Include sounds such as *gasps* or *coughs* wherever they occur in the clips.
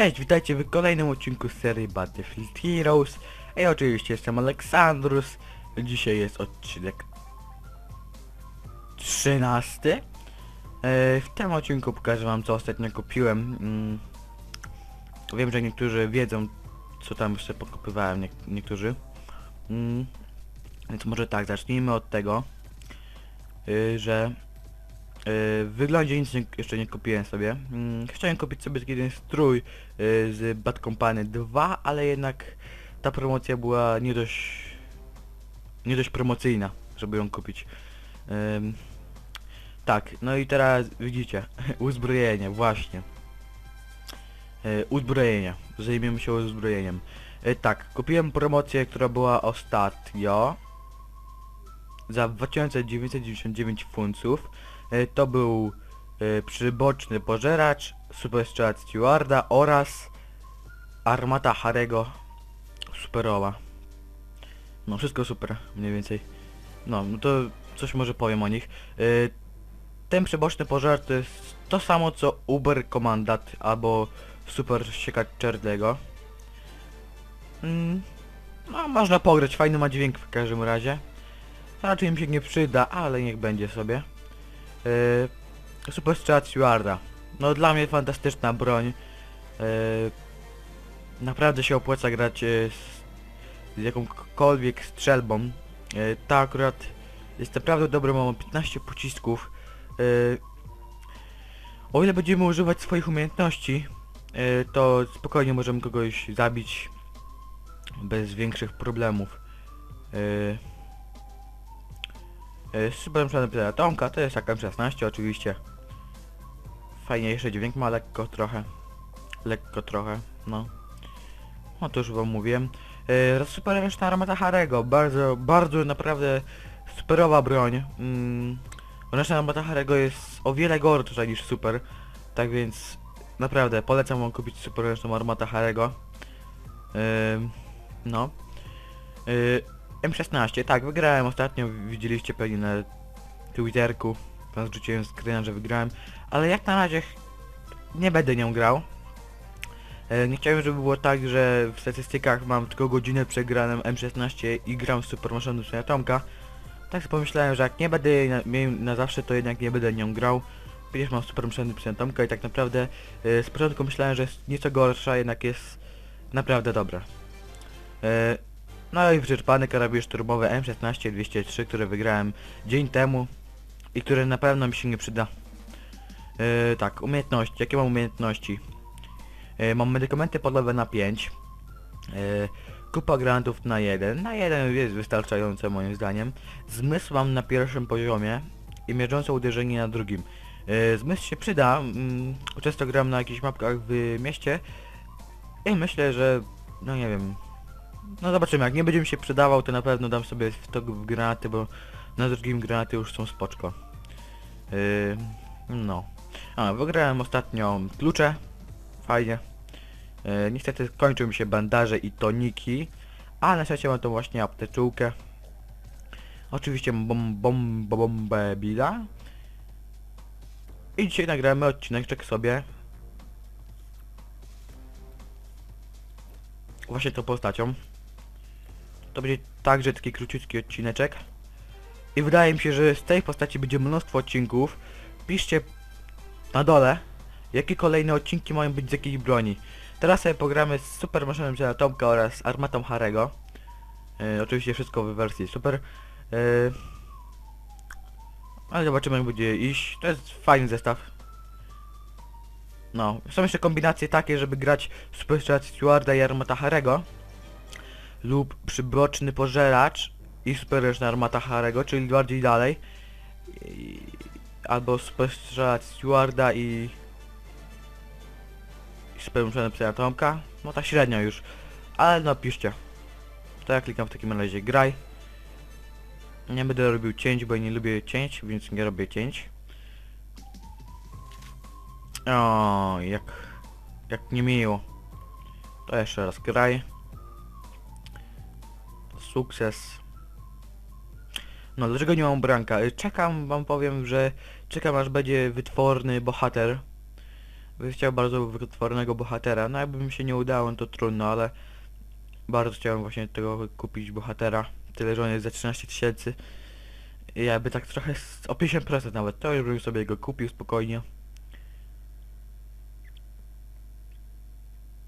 Cześć, witajcie w kolejnym odcinku serii Battlefield Heroes. Ja oczywiście jestem Aleksandrus. Dzisiaj jest odcinek 13. E, W tym odcinku pokażę wam co ostatnio kupiłem. Mm, Wiem, że niektórzy wiedzą co tam jeszcze pokupywałem, niek niektórzy. Mm, Więc może tak, zacznijmy od tego, y, że Yy, w wyglądzie nic nie, jeszcze nie kupiłem sobie. Mm, chciałem kupić sobie jeden strój yy, z Bad Company 2, ale jednak ta promocja była nie dość, nie dość promocyjna, żeby ją kupić. Tak, no i teraz widzicie, *laughs* uzbrojenie, właśnie. Yy, uzbrojenie, zajmiemy się uzbrojeniem. Tak, kupiłem promocję, która była ostatnio za 2999 funtów. E, To był e, przyboczny pożeracz, super strzelec Stewarda oraz armata Harego superowa. No wszystko super, mniej więcej. No, no to coś może powiem o nich. E, Ten przyboczny pożeracz to jest to samo co Uber Commandant albo super siekacz Cherdego. Mm, no można pograć, fajny ma dźwięk w każdym razie. Raczej mi się nie przyda, ale niech będzie sobie. Yy, super strzał Stewarda. No dla mnie fantastyczna broń. Yy, naprawdę się opłaca grać yy, z, z jakąkolwiek strzelbą. Yy, ta akurat jest naprawdę dobra, mam 15 pocisków. Yy, o ile będziemy używać swoich umiejętności, yy, to spokojnie możemy kogoś zabić bez większych problemów. Yy, Super przed Tomka, to jest jak M16 oczywiście. Fajniejszy dźwięk ma lekko trochę. Lekko trochę, no. No to już wam mówiłem. Yy, super ręczna armata Harego, bardzo, bardzo naprawdę superowa broń. Mm, ręczna armata Harego jest o wiele gorsza niż super. Tak więc naprawdę polecam wam kupić super ręczną armatę Harego. Yy, no. Yy, M16, tak, wygrałem ostatnio, widzieliście pewnie na Twitterku, tam zrzuciłem screena, że wygrałem, ale jak na razie nie będę nią grał. E, nie chciałem, żeby było tak, że w statystykach mam tylko godzinę przegraną M16 i gram z Super z Tomka. Tak sobie pomyślałem, że jak nie będę jej na, na zawsze, to jednak nie będę nią grał. Przecież mam Super Maszynę z Tomka i tak naprawdę e, z początku myślałem, że jest nieco gorsza, jednak jest naprawdę dobra. E, no i wyczerpany karabin szturmowy M16-203, który wygrałem dzień temu i który na pewno mi się nie przyda. Yy, tak, umiejętności. Jakie mam umiejętności? Yy, mam medykamenty podlowe na 5. Yy, kupa grantów na 1. Na 1 jest wystarczające moim zdaniem. Zmysł mam na pierwszym poziomie i mierzące uderzenie na drugim. Yy, zmysł się przyda. Mm, często gram na jakichś mapkach w mieście i myślę, że no nie wiem, no zobaczymy, jak nie będzie mi się przydawał, to na pewno dam sobie w to granaty, bo na drugim granaty już są spoczko. Yy, no. A, wygrałem ostatnio klucze. Fajnie. Yy, niestety kończą mi się bandaże i toniki, ale na szczęście mam tą właśnie apteczulkę. Oczywiście bom, bom, bombę Billa. I dzisiaj nagramy odcinek sobie. Właśnie tą postacią. To będzie także taki króciutki odcineczek. I wydaje mi się, że z tej postaci będzie mnóstwo odcinków. Piszcie na dole, jakie kolejne odcinki mają być z jakiej broni. Teraz sobie pogramy z Super Maszynem Ziela Tomka oraz Armatą Harego. E, oczywiście wszystko w wersji Super. E, ale zobaczymy jak będzie iść. To jest fajny zestaw. No, są jeszcze kombinacje takie, żeby grać Super Stewarda i Armata Harego lub przyboczny pożeracz i superręczna armata Harego, czyli bardziej dalej. I, albo super strzelać Stewarda i... i superręczna psa. No tak średnio już. Ale no piszcie. To ja klikam w takim razie graj. Nie będę robił cięć, bo ja nie lubię cięć, więc nie robię cięć. O, jak... jak niemiło. To jeszcze raz graj sukces. No dlaczego nie mam branka? Y, Czekam, wam powiem, że czekam aż będzie wytworny bohater. Bym chciał bardzo wytwornego bohatera. No jakby mi się nie udało, no to trudno, ale bardzo chciałem właśnie tego kupić bohatera. Tyle, że on jest za 13 tysięcy. Jakby tak trochę o 50% nawet, to już bym sobie go kupił spokojnie.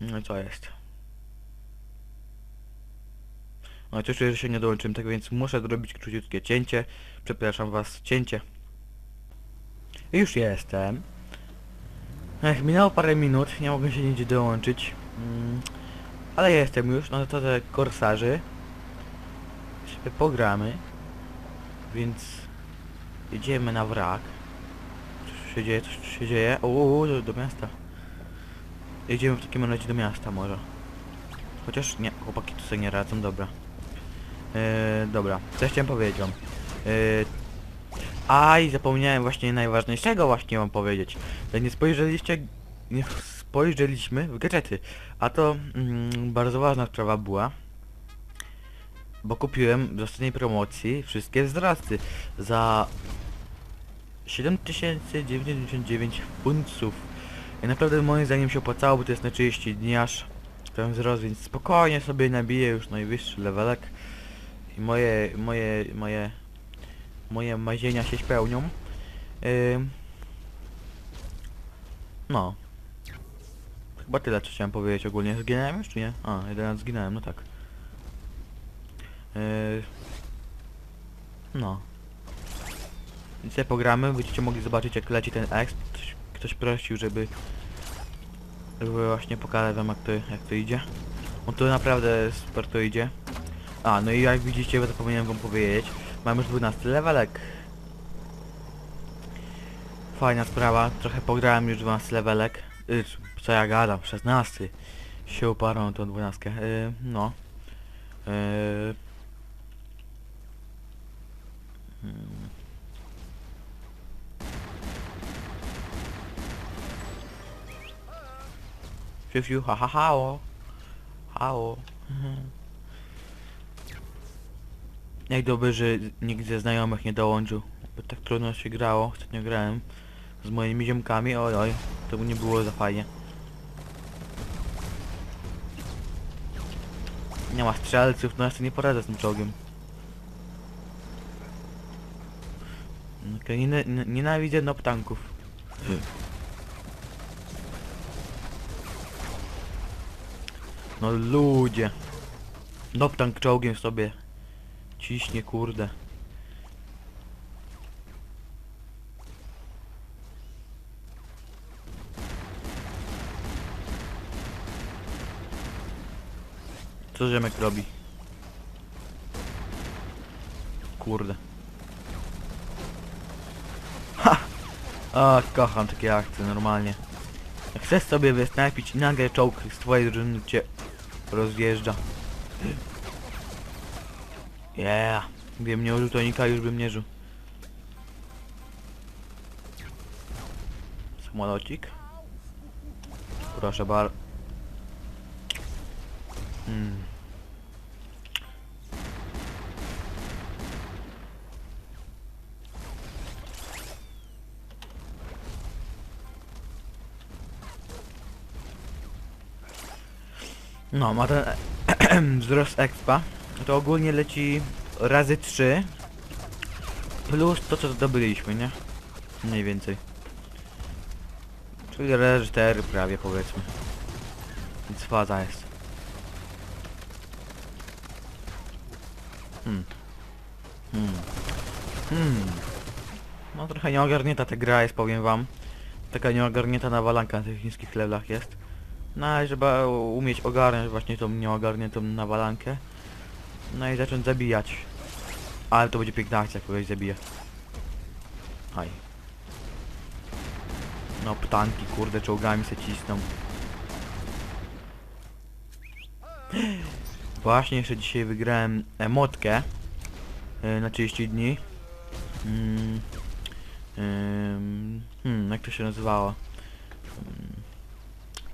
No co jest? No cieszę się, że się nie dołączyłem tego, więc muszę zrobić króciutkie cięcie. Przepraszam was, cięcie. Już jestem. Ech, minęło parę minut, nie mogę się nigdzie dołączyć. Mm, ale jestem już, no to te korsarzy. Sobie pogramy. Więc jedziemy na wrak. Coś się dzieje, coś się dzieje. Uuu, do, do miasta. Jedziemy w takim razie do miasta może. Chociaż nie, chłopaki tu sobie nie radzą, dobra. Eee, dobra, co chciałem powiedzieć wam. Eee, aj, zapomniałem właśnie najważniejszego właśnie wam powiedzieć. Że nie spojrzeliście, nie spojrzeliśmy w gadżety. A to mm, bardzo ważna sprawa była. Bo kupiłem w ostatniej promocji wszystkie wzrasty za 7099 funtów. I naprawdę moim zdaniem się opłacało, bo to jest na 30 dni aż ten wzrost, więc spokojnie sobie nabiję już najwyższy levelek. I moje, moje, moje, moje marzenia się spełnią. No. Chyba tyle, co chciałem powiedzieć ogólnie. Zginąłem już, czy nie? A, jeden raz zginąłem, no tak. Yy. No. Sobie pogramy, będziecie mogli zobaczyć jak leci ten exp. Ktoś, ktoś prosił, żeby... Żeby właśnie pokazać wam jak to, jak to idzie. On tu naprawdę super to idzie. A, no i jak widzicie, bo zapomniałem wam powiedzieć, mam już 12 levelek. Fajna sprawa, trochę pograłem już 12 levelek. Y, co ja gadam, 16. Się uparłem tą 12. Y, no. Y, Hmm. Fiu fiu, ha ha ha o. Jak dobrze, że nikt ze znajomych nie dołączył. Bo tak trudno się grało, ostatnio grałem z moimi ziomkami, oj oj, to nie było za fajnie. Nie ma strzelców, no ja sobie nie poradzę z tym czołgiem. Okay, nie, nie, nienawidzę noptanków. No ludzie. Noptank czołgiem sobie ciśnie, kurde. Co Rzemek robi? Kurde. Ha! A, kocham takie akcje, normalnie. Jak chcesz sobie wysnajpić i nagle czołg z twojej drużyny cię rozjeżdża. Yeah. Gdybym nie użył tonika, już bym nie żył. Samolocik. Proszę bar... Hmm. No, ma ten *coughs* wzrost expa. To ogólnie leci razy 3 plus to co zdobyliśmy, nie? Mniej więcej. Czyli razy 4 prawie powiedzmy. Więc faza jest. Hmm. Hmm. Hmm. No trochę nieogarnięta ta gra jest, powiem wam. Taka nieogarnięta nawalanka na tych niskich levelach jest. No ale trzeba umieć ogarnąć właśnie tą nieogarniętą nawalankę. No i zacząć zabijać. Ale to będzie piękna akcja, kogoś zabije. Haj. No ptanki, kurde, czołgami se cisną. *gasps* Właśnie jeszcze dzisiaj wygrałem emotkę yy, na 30 dni. Mm, ym, hmm, jak to się nazywało?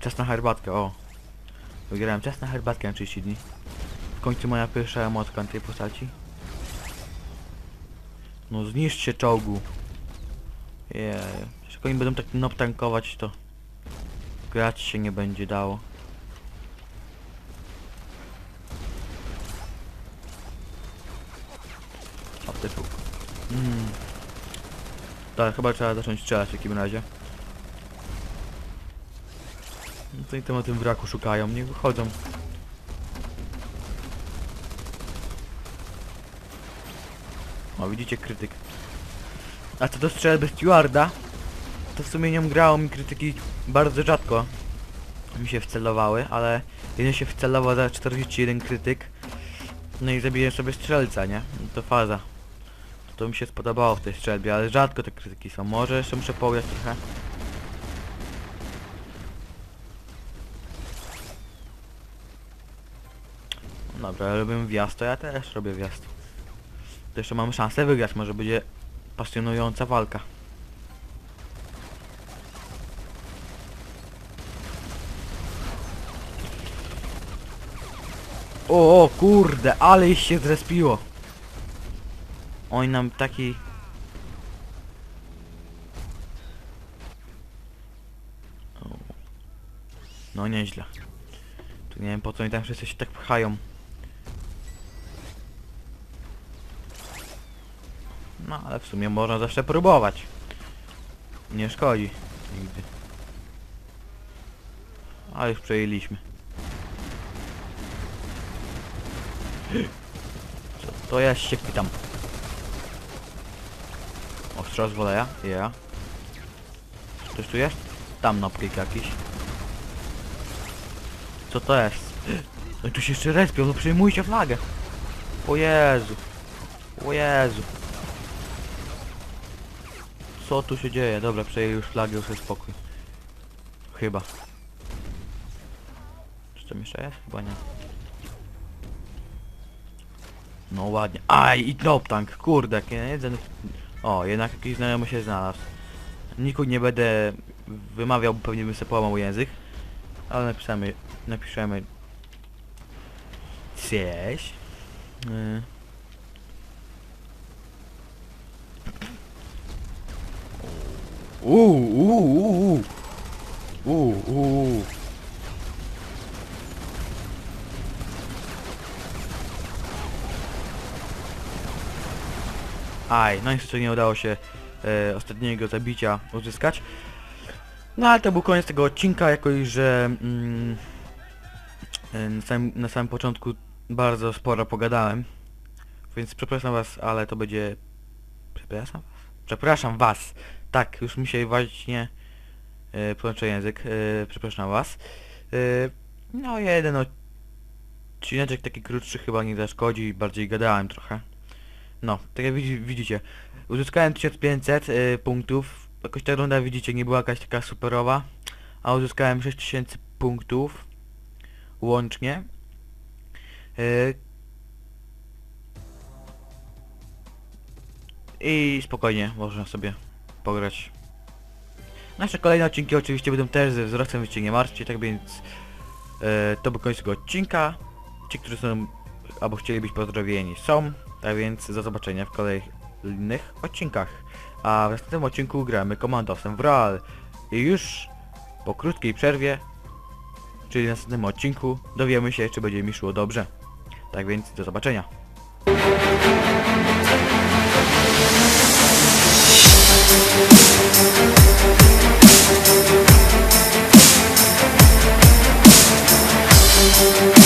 Czas na herbatkę, o. Wygrałem czas na herbatkę na 30 dni. Końcu moja pierwsza emotka na tej postaci. No zniszczcie czołgu. Jeee. Jak oni będą tak nop tankować to... grać się nie będzie dało. O, ty. Mm. Tak, chyba trzeba zacząć strzelać w takim razie. No to i tam o tym wraku szukają, nie wychodzą. O, widzicie krytyk. A co do strzelby Stewarda, to w sumie nią grało mi krytyki bardzo rzadko mi się wcelowały, ale jeden się wcelował za 41 krytyk. No i zabiłem sobie strzelca, nie? No to faza. To, to mi się spodobało w tej strzelbie, ale rzadko te krytyki są. Może jeszcze muszę połać trochę. Dobra, ja robię wjazd, to ja też robię wjazd. To jeszcze mamy szansę wygrać, może będzie pasjonująca walka. O, o kurde, ale ich się zrespiło. Oj nam taki... No nieźle. Tu nie wiem po co oni tam wszyscy się tak pchają. No ale w sumie można zawsze próbować. Nie szkodzi. Nigdy. A już przejęliśmy. Co to ja się pytam. O, strzał z woleja? Ja. Coś tu jest? Tam noplik jakiś. Co to jest? No tu się jeszcze respią, no przejmujcie flagę. O Jezu. O Jezu. Co tu się dzieje? Dobra, przejęli już flagę, już jest spokój. Chyba. Czy tam jeszcze jest? Chyba nie. No ładnie. Aj, i top tank, kurde, jeden... O, jednak jakiś znajomy się znalazł. Niku nie będę wymawiał, bo pewnie bym sobie połamał język. Ale napiszemy, napiszemy... Cześć. Y. Uuu, uuu, uuu. Uuu, uuu. Aj, no niestety nie udało się e, ostatniego zabicia uzyskać. No ale to był koniec tego odcinka, jako iż że mm, na, samym, na samym początku bardzo sporo pogadałem. Więc przepraszam was, ale to będzie... Przepraszam was? Przepraszam was! Tak, już mi się właśnie e, połączę język. E, przepraszam was. E, no jeden odcineczek taki krótszy chyba nie zaszkodzi, bardziej gadałem trochę. No, tak jak widzi, widzicie, uzyskałem 1500 y, punktów. Jakoś ta runda widzicie nie była jakaś taka superowa, a uzyskałem 6000 punktów łącznie. Y, I spokojnie można sobie pograć. Nasze kolejne odcinki oczywiście będą też ze wzrostem, wy się nie martwcie, tak więc y, to był koniec tego odcinka. Ci, którzy są albo chcieli być pozdrowieni są. Tak więc do zobaczenia w kolejnych odcinkach. A w następnym odcinku gramy komandosem w Real. I już po krótkiej przerwie, czyli w następnym odcinku, dowiemy się, czy będzie mi szło dobrze. Tak więc do zobaczenia. Música